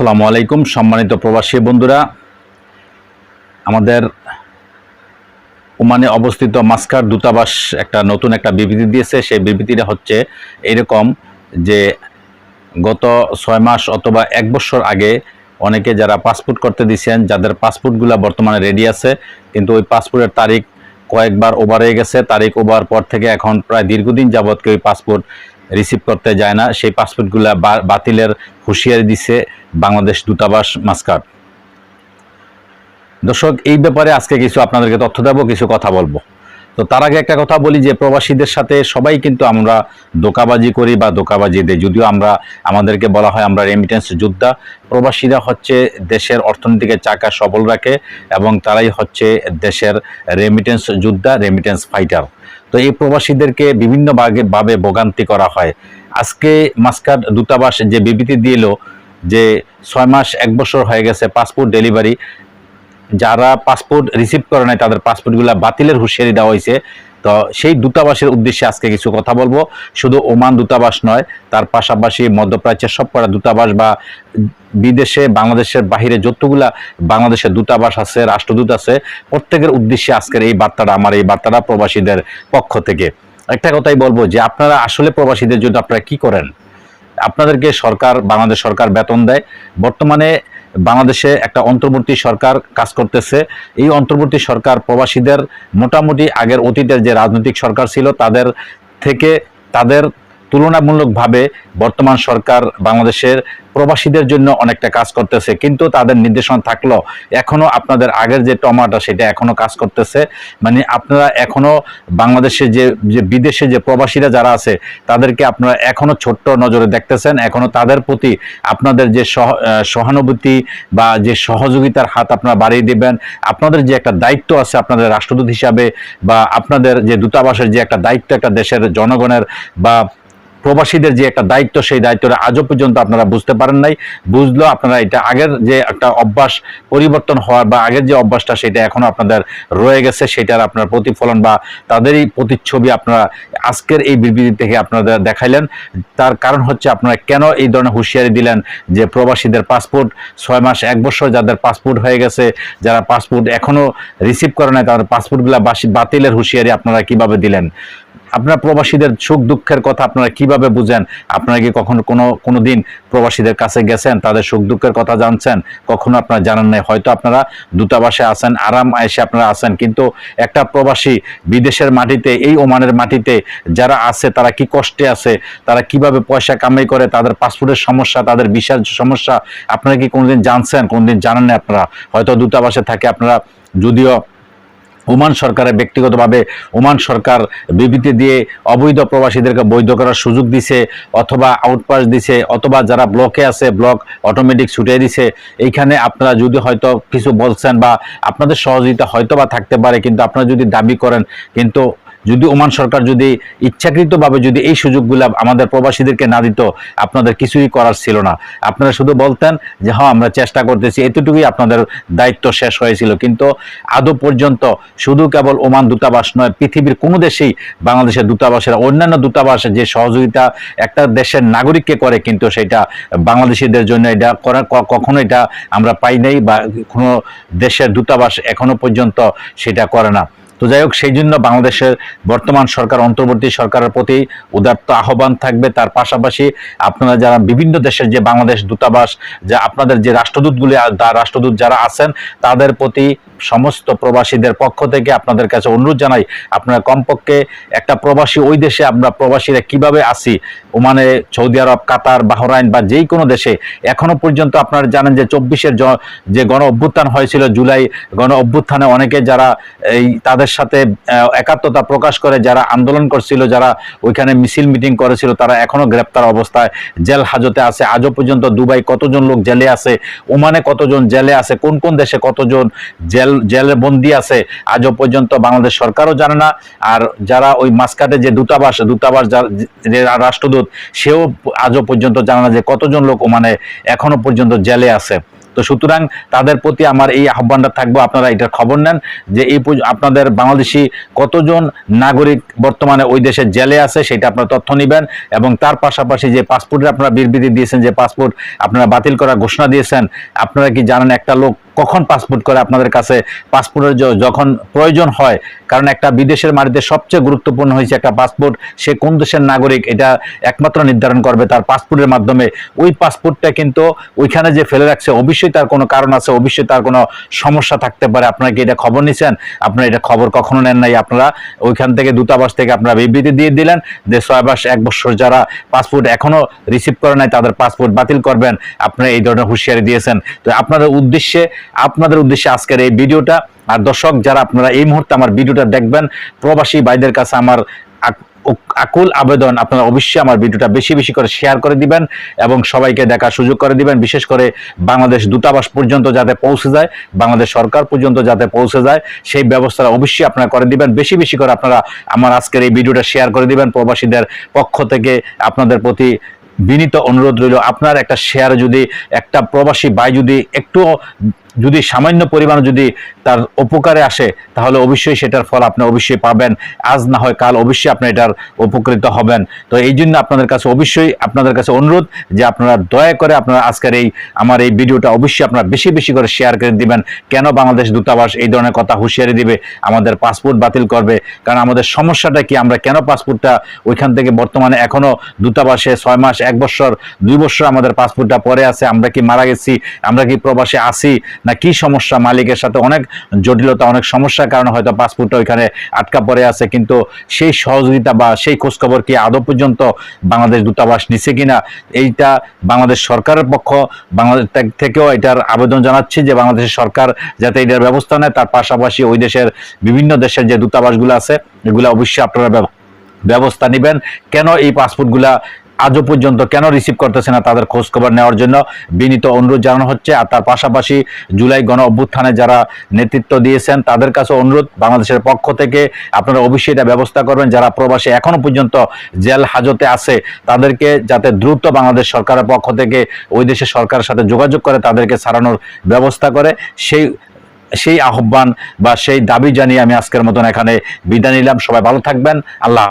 আসসালামু আলাইকুম, সম্মানিত প্রবাসী বন্ধুরা। আমাদের ওমানে অবস্থিত মাস্কার দূতাবাস একটা নতুন একটা বিবৃতি দিয়েছে। সেই বিবৃতিটা হচ্ছে এরকম যে গত ছয় মাস অথবা এক বছর আগে অনেকে যারা পাসপোর্ট করতে দিয়েছেন, যাদের পাসপোর্টগুলো বর্তমানে রেডি আছে, কিন্তু ওই পাসপোর্টের তারিখ কয়েকবার ওভার হয়ে গেছে। তারিখ ওভার পর থেকে এখন প্রায় দীর্ঘদিন যাবৎ কেউ পাসপোর্ট রিসিভ করতে যায় না। সেই পাসপোর্টগুলা বাতিলের হুঁশিয়ারি দিছে। বাংলাদেশ দূতাবাস মাস্কার দর্শক, এই ব্যাপারে আজকে কিছু আপনাদেরকে তথ্য দেবো, কিছু কথা বলব। তো তার আগে একটা কথা বলি যে, প্রবাসীদের সাথে সবাই কিন্তু আমরা দোকাবাজি করি বা দোকাবাজি দেই। যদিও আমরা, আমাদেরকে বলা হয় আমরা রেমিটেন্স যোদ্ধা। প্রবাসীরা হচ্ছে দেশের অর্থনীতিকে চাকা সবল রাখে এবং তারাই হচ্ছে দেশের রেমিটেন্স যোদ্ধা রেমিটেন্স ফাইটার তো এই প্রবাসীদেরকে বিভিন্ন ভাগে, ভাবে ভোগান্তি করা হয়। আজকে মাস্কাট দূতাবাস যে বিবৃতি দিল যে ছয় মাস, এক বছর হয়ে গেছে পাসপোর্ট ডেলিভারি যারা পাসপোর্ট রিসিভ করে নাই, তাদের পাসপোর্টগুলো বাতিলের হুঁশিয়ারি দেওয়া হয়েছে। তো সেই দূতাবাসের উদ্দেশ্যে আজকে কিছু কথা বলব। শুধু ওমান দূতাবাস নয়, তার পাশাপাশি মধ্যপ্রাচ্যের সবকটা দূতাবাস বা বিদেশে, বাংলাদেশের বাহিরে যতগুলা বাংলাদেশের দূতাবাস আছে, রাষ্ট্রদূত আছে, প্রত্যেকের উদ্দেশ্যে আজকের এই বার্তাটা, আমার এই বার্তাটা প্রবাসীদের পক্ষ থেকে। একটা কথাই বলব যে, আপনারা আসলে প্রবাসীদের জন্য আপনারা কি করেন? আপনাদেরকে সরকার, বাংলাদেশ সরকার বেতন দেয়। বর্তমানে বাংলাদেশে একটা অন্তর্বর্তী সরকার কাজ করতেছে। এই অন্তর্বর্তী সরকার প্রবাসীদের মোটামুটি আগের অতীতের যে রাজনৈতিক সরকার ছিল, তাদের থেকে তাদের তুলনামূলকভাবে বর্তমান সরকার বাংলাদেশের প্রবাসীদের জন্য অনেকটা কাজ করতেছে, কিন্তু তাদের নির্দেশনা থাকল, এখনও আপনাদের আগের যে টমাটা সেটা এখনও কাজ করতেছে। মানে আপনারা এখনও বাংলাদেশে যে যে বিদেশে যে প্রবাসীরা যারা আছে, তাদেরকে আপনারা এখনও ছোট্ট নজরে দেখতেছেন, এখনও তাদের প্রতি আপনাদের যে সহ- সহানুভূতি বা যে সহযোগিতার হাত আপনারা বাড়িয়ে দিবেন, আপনাদের যে একটা দায়িত্ব আছে আপনাদের রাষ্ট্রদূত হিসাবে বা আপনাদের যে দূতাবাসের যে একটা দায়িত্ব একটা দেশের জনগণের বা প্রবাসীদের যে একটা দায়িত্ব, সেই দায়িত্বটা আজও পর্যন্ত আপনারা বুঝতে পারেন নাই। বুঝলো আপনারা এটা আগের যে একটা অভ্যাস পরিবর্তন হওয়ার বা আগের যে অভ্যাসটা, সেটা এখনও আপনাদের রয়ে গেছে। সেটার আপনার প্রতিফলন বা তাদেরই প্রতিচ্ছবি আপনারা আজকের এই বিবৃতি থেকে আপনাদের দেখাইলেন। তার কারণ হচ্ছে আপনারা কেন এই ধরনের হুঁশিয়ারি দিলেন যে প্রবাসীদের পাসপোর্ট ছয় মাস, এক বছর যাদের পাসপোর্ট হয়ে গেছে, যারা পাসপোর্ট এখনও রিসিভ করে নাই, তাদের পাসপোর্টগুলো বাতিলের হুঁশিয়ারি আপনারা কীভাবে দিলেন? আপনার প্রবাসীদের সুখ দুঃখের কথা আপনারা কীভাবে বুঝেন? আপনারা কি কখনো কোনো কোনো দিন প্রবাসীদের কাছে গেছেন, তাদের সুখ দুঃখের কথা জানছেন? কখনো আপনারা জানেন নাই? হয়তো আপনারা দূতাবাসে আছেন, আরাম এসে আপনারা আছেন, কিন্তু একটা প্রবাসী বিদেশের মাটিতে, এই ওমানের মাটিতে যারা আছে, তারা কি কষ্টে আছে? তারা কীভাবে পয়সা কামাই করে? তাদের পাসপোর্টের সমস্যা, তাদের ভিসার সমস্যা, আপনারা কি কোনোদিন জানছেন? কোনোদিন জানেন না আপনারা? হয়তো দূতাবাসে থাকে, আপনারা যদিও ওমান সরকারে ব্যক্তিগতভাবে ওমান সরকার বিবৃতি দিয়ে অবৈধ প্রবাসীদেরকে বৈধ করার সুযোগ দিছে অথবা আউটপাস দিছে অথবা যারা ব্লকে আছে ব্লক অটোমেটিক ছুটিয়ে দিছে। এইখানে আপনারা যদি হয়তো কিছু বলছেন বা আপনাদের সহযোগিতা হয়তো বা থাকতে পারে, কিন্তু আপনারা যদি দাবি করেন, কিন্তু যদি ওমান সরকার যদি ইচ্ছাকৃতভাবে যদি এই সুযোগগুলো আমাদের প্রবাসীদেরকে না দিত, আপনাদের কিছুই করার ছিল না। আপনারা শুধু বলতেন যে হ্যাঁ আমরা চেষ্টা করতেছি। এতটুকুই আপনাদের দায়িত্ব শেষ হয়েছিল। কিন্তু আদৌ পর্যন্ত শুধু কেবল ওমান দূতাবাস নয়, পৃথিবীর কোনো দেশেই বাংলাদেশের দূতাবাসের, অন্যান্য দূতাবাস যে সহযোগিতা একটা দেশের নাগরিককে করে, কিন্তু সেটা বাংলাদেশিদের জন্য এটা করা কখনো এটা আমরা পাই নাই বা কোনো দেশের দূতাবাস এখনও পর্যন্ত সেটা করে না। তো যাই হোক, সেই জন্য বাংলাদেশের বর্তমান সরকার, অন্তর্বর্তী সরকারের প্রতি উদাত্ত আহ্বান থাকবে। তার পাশাপাশি আপনারা যারা বিভিন্ন দেশের যে বাংলাদেশ দূতাবাস, যে আপনাদের যে রাষ্ট্রদূতগুলি রাষ্ট্রদূত যারা আছেন, তাদের প্রতি সমস্ত প্রবাসীদের পক্ষ থেকে আপনাদের কাছে অনুরোধ জানাই, আপনারা কমপক্ষে একটা প্রবাসী ওই দেশে আমরা প্রবাসীরা কীভাবে আসি ওমানে, সৌদি আরব, কাতার, বাহরাইন বা যেই কোনো দেশে, এখনও পর্যন্ত আপনারা জানেন যে চব্বিশের যে গণ অভ্যুত্থান হয়েছিল জুলাই গণ অভ্যুত্থানে অনেকে যারা এই তাদের সাথে একাত্মতা প্রকাশ করে যারা আন্দোলন করছিল, যারা ওইখানে মিছিল মিটিং করেছিল, তারা এখনও গ্রেপ্তার অবস্থায়। জেল হাজতে আছে, আজও পর্যন্ত দুবাই কতজন লোক জেলে আছে, ওমানে কতজন জেলে আছে, কোন কোন দেশে কতজন জেল, জেলে বন্দি আছে, আজও পর্যন্ত বাংলাদেশ সরকারও জানে না। আর যারা ওই মাসকাটে যে দূতাবাস দূতাবাস রাষ্ট্রদূত, সেও আজও পর্যন্ত জানে না যে কতজন লোক ওমানে এখনও পর্যন্ত জেলে আছে। তো সুতরাং তাদের প্রতি আমার এই আহ্বানটা থাকব, আপনারা এটার খবর নেন যে এই আপনাদের বাংলাদেশি কতজন নাগরিক বর্তমানে ওই দেশের জেলে আছে সেটা আপনারা তথ্য নেবেন এবং তার পাশাপাশি যে পাসপোর্টের আপনারা বিবৃতি দিয়েছেন, যে পাসপোর্ট আপনারা বাতিল করার ঘোষণা দিয়েছেন, আপনারা কি জানেন একটা লোক কখন পাসপোর্ট করে আপনাদের কাছে পাসপোর্টের যখন প্রয়োজন হয়? কারণ একটা বিদেশের মাটিতে সবচেয়ে গুরুত্বপূর্ণ হয়েছে একটা পাসপোর্ট সে কোন দেশের নাগরিক এটা একমাত্র নির্ধারণ করবে তার পাসপোর্টের মাধ্যমে। ওই পাসপোর্টটা কিন্তু ওইখানে যে ফেলে রাখছে, অবশ্যই তার কোনো কারণ আছে, অবশ্যই তার কোনো সমস্যা থাকতে পারে। আপনারা কি এটা খবর নিছেন? আপনারা এটা খবর কখনো নেন নাই? আপনারা ওইখান থেকে দূতাবাস থেকে আপনারা বিবৃতি দিয়ে দিলেন যে ছয় মাস, এক বছর যারা পাসপোর্ট এখনও রিসিভ করে নাই, তাদের পাসপোর্ট বাতিল করবেন। আপনারা এই ধরনের হুঁশিয়ারি দিয়েছেন। তো আপনাদের উদ্দেশ্যে আপনাদের উদ্দেশ্যে আজকের এই ভিডিওটা। আর দর্শক, যারা আপনারা এই মুহূর্তে আমার ভিডিওটা দেখবেন, প্রবাসী ভাইদের কাছে আমার আক- আকুল আবেদন, আপনারা অবশ্যই আমার ভিডিওটা বেশি বেশি করে শেয়ার করে দিবেন এবং সবাইকে দেখার সুযোগ করে দিবেন, বিশেষ করে বাংলাদেশ দূতাবাস পর্যন্ত যাতে পৌঁছে যায়, বাংলাদেশ সরকার পর্যন্ত যাতে পৌঁছে যায়, সেই ব্যবস্থাটা অবশ্যই আপনারা করে দিবেন। বেশি বেশি করে আপনারা আমার আজকের এই ভিডিওটা শেয়ার করে দিবেন। প্রবাসীদের পক্ষ থেকে আপনাদের প্রতি বিনীত অনুরোধ রইল, আপনার একটা শেয়ার যদি, একটা প্রবাসী বাই যদি একটু যদি সামান্য পরিমাণ যদি তার উপকারে আসে, তাহলে অবশ্যই সেটার ফল আপনি অবশ্যই পাবেন। আজ না হয় কাল অবশ্যই আপনি এটার উপকৃত হবেন। তো এই জন্য আপনাদের কাছে অবশ্যই আপনাদের কাছে অনুরোধ যে আপনারা দয়া করে আপনারা আজকের এই, আমার এই ভিডিওটা অবশ্যই আপনারা বেশি বেশি করে শেয়ার করে দিবেন। কেন বাংলাদেশ দূতাবাস এই ধরনের কথা হুঁশিয়ারি দিবে? আমাদের পাসপোর্ট বাতিল করবে। কারণ আমাদের সমস্যাটা কি? আমরা কেন পাসপোর্টটা ওইখান থেকে বর্তমানে এখনও দূতাবাসে ছয় মাস, এক বছর, দুই বছর আমাদের পাসপোর্টটা পরে আছে? আমরা কি মারা গেছি? আমরা কি প্রবাসে আসি না কি সমস্যা? মালিকের সাথে অনেক জটিলতা, অনেক সমস্যার কারণে হয়তো পাসপোর্টটা ওইখানে আটকা পড়ে আছে, কিন্তু সেই সহযোগিতা বা সেই খোঁজখবর কি আদৌ পর্যন্ত বাংলাদেশ দূতাবাস নিছে কিনা? এইটা বাংলাদেশ সরকারের পক্ষ, বাংলাদেশ থেকে- থেকেও এটার আবেদন জানাচ্ছি যে বাংলাদেশের সরকার যাতে এটার ব্যবস্থা নেয়। তার পাশাপাশি ওই দেশের বিভিন্ন দেশের যে দূতাবাসগুলো আছে, এগুলো অবশ্যই আপনারা ব্যবস্থা নেবেন। কেন এই পাসপোর্টগুলা আজও পর্যন্ত কেন রিসিভ করতেছে না তাদের খোঁজ খবর নেওয়ার জন্য বিনীত অনুরোধ জানানো হচ্ছে। আর তার পাশাপাশি জুলাই গণ অভ্যুত্থানে যারা নেতৃত্ব দিয়েছেন, তাদের কাছে অনুরোধ, বাংলাদেশের পক্ষ থেকে আপনারা অবশ্যই এটা ব্যবস্থা করবেন। যারা প্রবাসী এখনও পর্যন্ত জেল হাজতে আছে, তাদেরকে যাতে দ্রুত বাংলাদেশ সরকারের পক্ষ থেকে ওই দেশের সরকারের সাথে যোগাযোগ করে তাদেরকে ছাড়ানোর ব্যবস্থা করে। সেই সেই আহ্বান বা সেই দাবি জানিয়ে আমি আজকের মতন এখানে বিদায় নিলাম। সবাই ভালো থাকবেন। আল্লাহ।